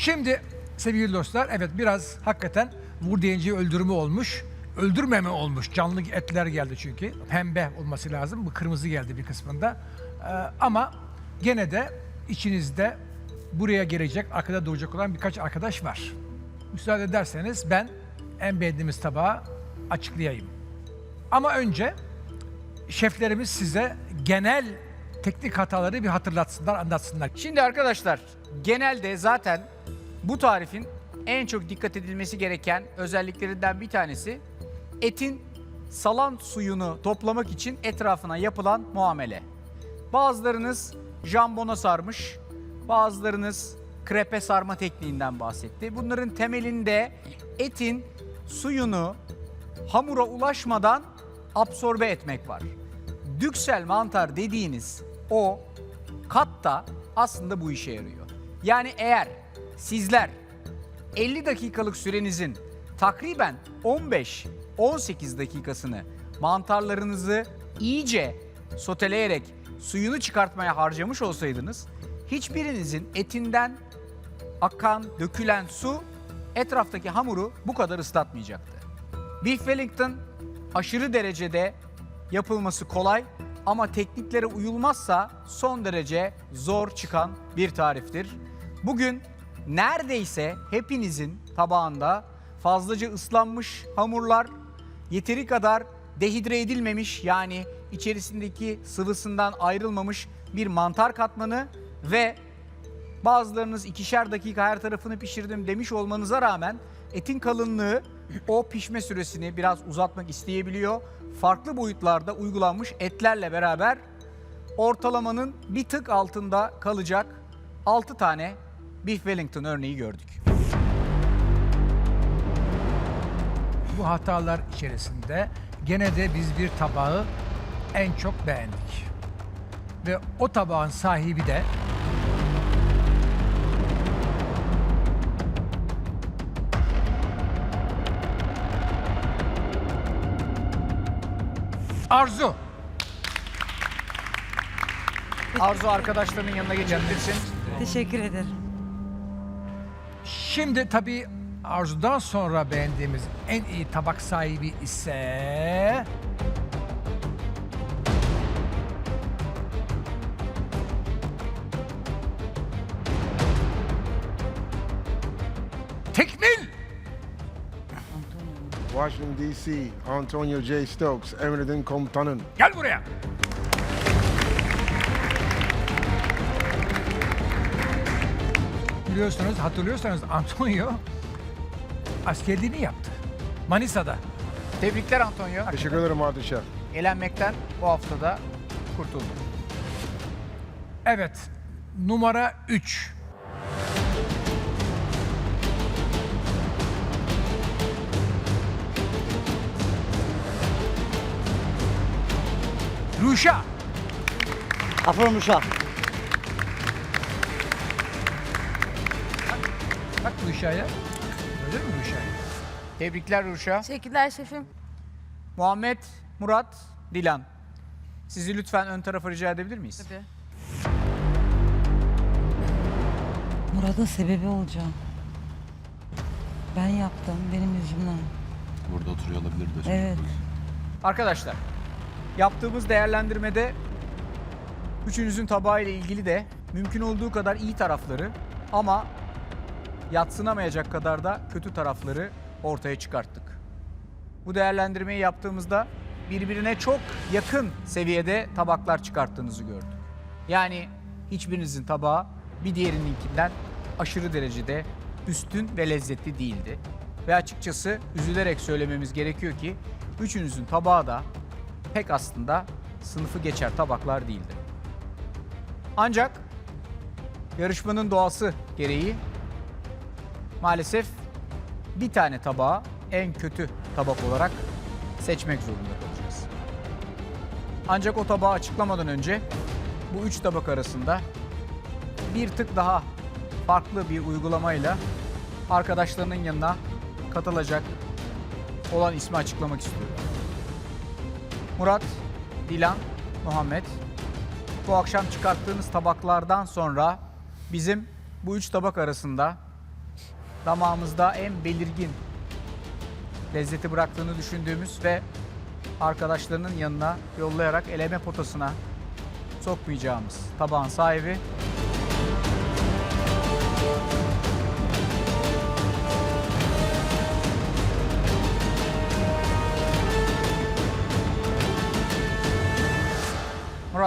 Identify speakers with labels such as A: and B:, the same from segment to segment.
A: Şimdi sevgili dostlar evet biraz hakikaten vur deyince öldürme olmuş. Öldürmeme olmuş. Canlı etler geldi çünkü. Pembe olması lazım. Bu kırmızı geldi bir kısmında. Ee, ama gene de içinizde buraya gelecek, arkada duracak olan birkaç arkadaş var. Müsaade ederseniz ben en beğendiğimiz tabağı açıklayayım. Ama önce şeflerimiz size genel teknik hataları bir hatırlatsınlar, anlatsınlar.
B: Şimdi arkadaşlar genelde zaten bu tarifin en çok dikkat edilmesi gereken özelliklerinden bir tanesi etin salan suyunu toplamak için etrafına yapılan muamele. Bazılarınız jambona sarmış, bazılarınız krepe sarma tekniğinden bahsetti. Bunların temelinde etin suyunu hamura ulaşmadan absorbe etmek var. Düksel mantar dediğiniz o katta aslında bu işe yarıyor. Yani eğer sizler 50 dakikalık sürenizin takriben 15-18 dakikasını mantarlarınızı iyice soteleyerek suyunu çıkartmaya harcamış olsaydınız hiçbirinizin etinden akan, dökülen su etraftaki hamuru bu kadar ıslatmayacaktı. Beef Wellington aşırı derecede yapılması kolay ama tekniklere uyulmazsa son derece zor çıkan bir tariftir. Bugün neredeyse hepinizin tabağında fazlaca ıslanmış hamurlar, yeteri kadar dehidre edilmemiş yani içerisindeki sıvısından ayrılmamış bir mantar katmanı ve Bazılarınız ikişer dakika her tarafını pişirdim demiş olmanıza rağmen etin kalınlığı o pişme süresini biraz uzatmak isteyebiliyor. Farklı boyutlarda uygulanmış etlerle beraber ortalamanın bir tık altında kalacak 6 tane Beef Wellington örneği gördük.
A: Bu hatalar içerisinde gene de biz bir tabağı en çok beğendik. Ve o tabağın sahibi de Arzu.
B: Arzu arkadaşlarının yanına geçebilirsin.
C: Teşekkür ederim.
A: Şimdi tabii Arzu'dan sonra beğendiğimiz en iyi tabak sahibi ise... Tekmil!
D: Washington, D.C., Antonio J. Stokes, Emredin Komutanın.
A: Gel buraya. Biliyorsunuz, hatırlıyorsanız Antonio askerliğini yaptı. Manisa'da.
B: Tebrikler Antonio.
D: Teşekkür ederim Şef.
B: Elenmekten bu haftada kurtuldu.
A: Evet, numara 3. Ruşa.
E: Afron Uşak.
A: Bak Ruşa'ya. Gördün mü Ruşa'yı?
B: Tebrikler Ruşa.
C: Teşekkürler şefim.
B: Muhammed, Murat, Dilan. Sizi lütfen ön tarafa rica edebilir miyiz?
C: Tabii.
E: Murat'ın sebebi olacağım. Ben yaptım benim yüzümden.
F: Burada oturuyor olabilir de. çocuk
E: Evet.
B: Arkadaşlar, yaptığımız değerlendirmede üçünüzün tabağı ile ilgili de mümkün olduğu kadar iyi tarafları ama yatsınamayacak kadar da kötü tarafları ortaya çıkarttık. Bu değerlendirmeyi yaptığımızda birbirine çok yakın seviyede tabaklar çıkarttığınızı gördük. Yani hiçbirinizin tabağı bir diğerininkinden aşırı derecede üstün ve lezzetli değildi. Ve açıkçası üzülerek söylememiz gerekiyor ki üçünüzün tabağı da pek aslında sınıfı geçer tabaklar değildi. Ancak yarışmanın doğası gereği maalesef bir tane tabağı en kötü tabak olarak seçmek zorunda kalacağız. Ancak o tabağı açıklamadan önce bu üç tabak arasında bir tık daha farklı bir uygulamayla arkadaşlarının yanına katılacak olan ismi açıklamak istiyorum. Murat, Dilan, Muhammed. Bu akşam çıkarttığınız tabaklardan sonra bizim bu üç tabak arasında damağımızda en belirgin lezzeti bıraktığını düşündüğümüz ve arkadaşlarının yanına yollayarak eleme potasına sokmayacağımız tabağın sahibi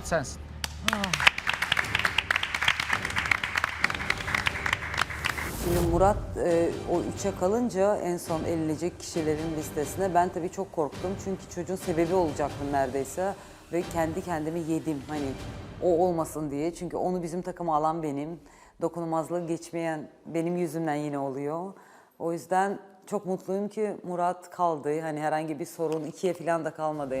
B: Murat sensin.
C: Şimdi Murat e, o üçe kalınca en son elenecek kişilerin listesine ben tabii çok korktum. Çünkü çocuğun sebebi olacaktım neredeyse. Ve kendi kendime yedim hani o olmasın diye. Çünkü onu bizim takıma alan benim. Dokunulmazlığı geçmeyen benim yüzümden yine oluyor. O yüzden çok mutluyum ki Murat kaldı. Hani herhangi bir sorun ikiye falan da kalmadı.